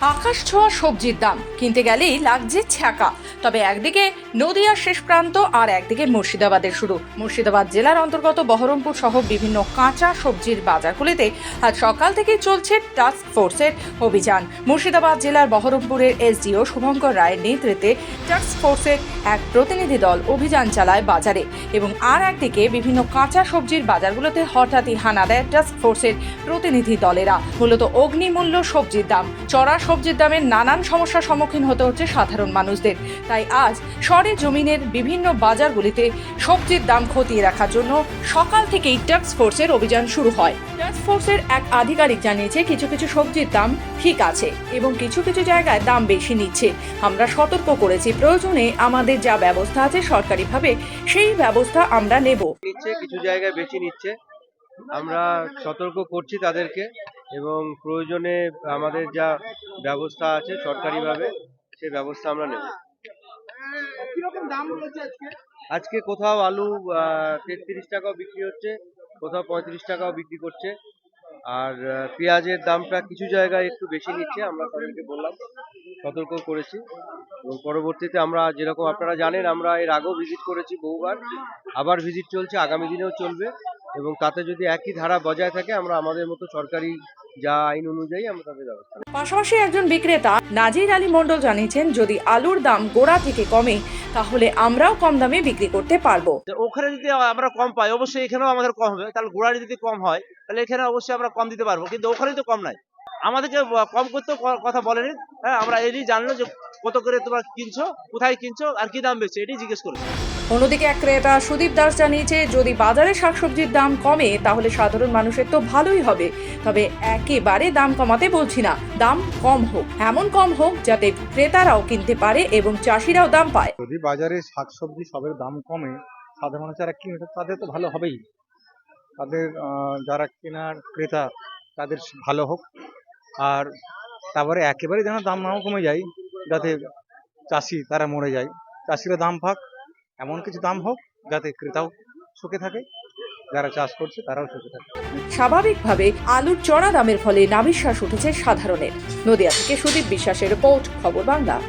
আকাশ ছোঁয়া সবজির দাম। কিনতে গেলেই লাগছে ছ্যাঁকা। তবে একদিকে নদিয়ার শেষ প্রান্ত আর একদিকে মুর্শিদাবাদের শুরু। মুর্শিদাবাদ জেলার অন্তর্গত বহরমপুর সহ বিভিন্ন কাঁচা সবজির বাজারগুলিতে আজ সকাল থেকেই চলছে টাস্ক ফোর্সের অভিযান। মুর্শিদাবাদ জেলার বহরমপুরের এসডিও শুভঙ্কর রায়ের নেতৃত্বে টাস্ক ফোর্সের এক প্রতিনিধি দল অভিযান চালায় বাজারে এবং আর একদিকে বিভিন্ন কাঁচা সবজির বাজারগুলোতে হঠাৎই হানা দেয় টাস্ক ফোর্সের প্রতিনিধি দলেরা। মূলত অগ্নিমূল্য সবজির দাম, চড়া সবজির দামের নানান সমস্যার সম্মুখীন হতে হচ্ছে সাধারণ মানুষদের। তাই আজ সরে জমিনের বিভিন্ন বাজারগুলিতে সবজির দাম খতিয়ে রাখার জন্য সকাল থেকেই টাস্ক ফোর্সের অভিযান শুরু হয়। টাস্ক ফোর্সের এক আধিকারিক জানিয়েছে, কিছু কিছু সবজির দাম ঠিক আছে এবং কিছু কিছু জায়গায় দাম বেশি নিচ্ছে। আমরা সতর্ক করেছি, প্রয়োজনে আমাদের যা ব্যবস্থা আছে সরকারিভাবে সেই ব্যবস্থা আমরা নেব। নিচ্ছে, কিছু জায়গায় বেশি নিচ্ছে। আমরা সতর্ক করছি তাদেরকে এবং প্রয়োজনে আমাদের যা ব্যবস্থা আছে সরকারিভাবে সেই ব্যবস্থা আমরা নেব। আজকে? কোথাও আলু তেত্রিশ টাকাও বিক্রি হচ্ছে কোথাও পঁয়ত্রিশ টাকাও বিক্রি করছে। আর পেঁয়াজের দামটা কিছু জায়গায় একটু বেশি নিচ্ছে আমরা তাদেরকে বললাম সতর্ক করেছি। এবং পরবর্তীতে আমরা যেরকম আপনারা জানেন আমরা এর আগেও ভিজিট করেছি বহুবার আবার ভিজিট চলছে আগামী দিনেও চলবে। এবং তাতে যদি একই ধারা বজায় থাকে আমরা আমাদের মতো সরকারি যা আইন অনুযায়ী আমরা তাদের ব্যবস্থা পাশাপাশি একজন বিক্রেতা নাজির আলী মণ্ডল জানিয়েছেন যদি আলুর দাম গোড়া থেকে কমে তাহলে আমরাও কম দামে বিক্রি করতে পারব। তো ওখানে যদি আমরা কম পাই অবশ্যই এখানেও আমাদের কম হবে। তাহলে গোড়ারি যদি কম হয় তাহলে এখানে অবশ্যই আমরা কম দিতে পারব। কিন্তু ওখানে তো কম নাই। আমাদেরকে কম করতেও কথা বলেনি। হ্যাঁ আমরা এটাই জানলো যে কত করে তোমার কিনছো? কোথায় কিনছো? আর কি দাম বেচছো এটাই জিজ্ঞেস করেছি। অন্যদিকে এক ক্রেতা সুদীপ দাস জানিয়েছে যদি বাজারে শাকসবজির দাম কমে তাহলে সাধারণ মানুষের তো ভালোই হবে। তবে একেবারে দাম কমাতে বলছি না। দাম কম হোক এমন কম হোক যাতে ক্রেতারাও কিনতে পারে এবং চাষিরাও দাম পায়। যদি বাজারে শাকসবজি সবের দাম কমে সাধারণ মানুষ যারা কিনে তাদের তো ভালো হবেই। তাদের যারা কেনার ক্রেতা তাদের ভালো হোক। আর তারপরে একেবারে যেন দাম নাও কমে যায় যাতে চাষি তারা মরে যায়। চাষিরা দাম পাক, এমন কিছু দাম হোক যাতে ক্রেতাও সুখে থাকে, যারা চাষ করছে তারাও সুখে থাকে। স্বাভাবিকভাবে আলুর চড়া দামের ফলে নাবিশ্বাস উঠেছে সাধারণের। নদিয়া থেকে সুদীপ বিশ্বাসের রিপোর্ট, খবর বাংলা।